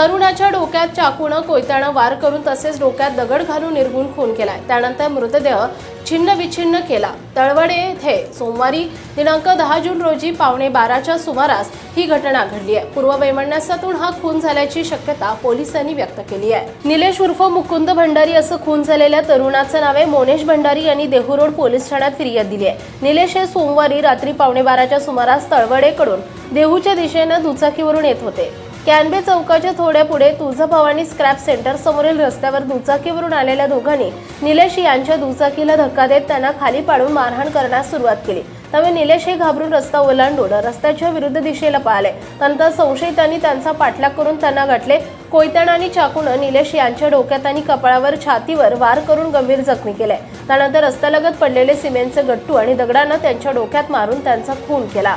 तरुणाच्या डोक्यात चाकूनं कोयत्यानं वार करून तसेच डोक्यात दगड घालून निर्गुण खून केलाय. त्यानंतर मृतदेह छिन्न विछिन्न केला. तळवडे येथे सोमवारी दिनांक दहा जून रोजी पावणे बाराच्या सुमारास ही घटना घडली आहे. पूर्व वैमनस्यातून हा खून झाल्याची शक्यता पोलिसांनी व्यक्त केली आहे. निलेश उर्फ मुकुंद भंडारी असं खून झालेल्या तरुणाचं नाव आहे. मोनेश भंडारी यांनी देहू रोड पोलीस ठाण्यात फिर्याद दिली आहे. निलेश हे सोमवारी रात्री पावणे बाराच्या सुमारास तळवडेकडून देहूच्या दिशेनं दुचाकीवरून येत होते. कॅनबे चौकाच्या थोड्या पुढे तुळजाभवानी स्क्रॅप सेंटर समोरील रस्त्यावर दुचाकीवरून आलेल्या दोघांनी निलेश यांच्या दुचाकीला धक्का देत त्यांना खाली पाडून मारहाण करण्यास सुरुवात केली. त्यामुळे निलेश हे घाबरून रस्ता ओलांडून रस्त्याच्या विरुद्ध दिशेला पळाले नंतर संशयितांनी त्यांचा पाठलाग करून त्यांना गाठले. कोयत्यानं आणि चाकूनं निलेश यांच्या डोक्यात आणि कपाळावर छातीवर वार करून गंभीर जखमी केले. त्यानंतर रस्त्यालगत पडलेले सिमेंटचे गट्टू आणि दगडानं त्यांच्या डोक्यात मारून त्यांचा खून केला.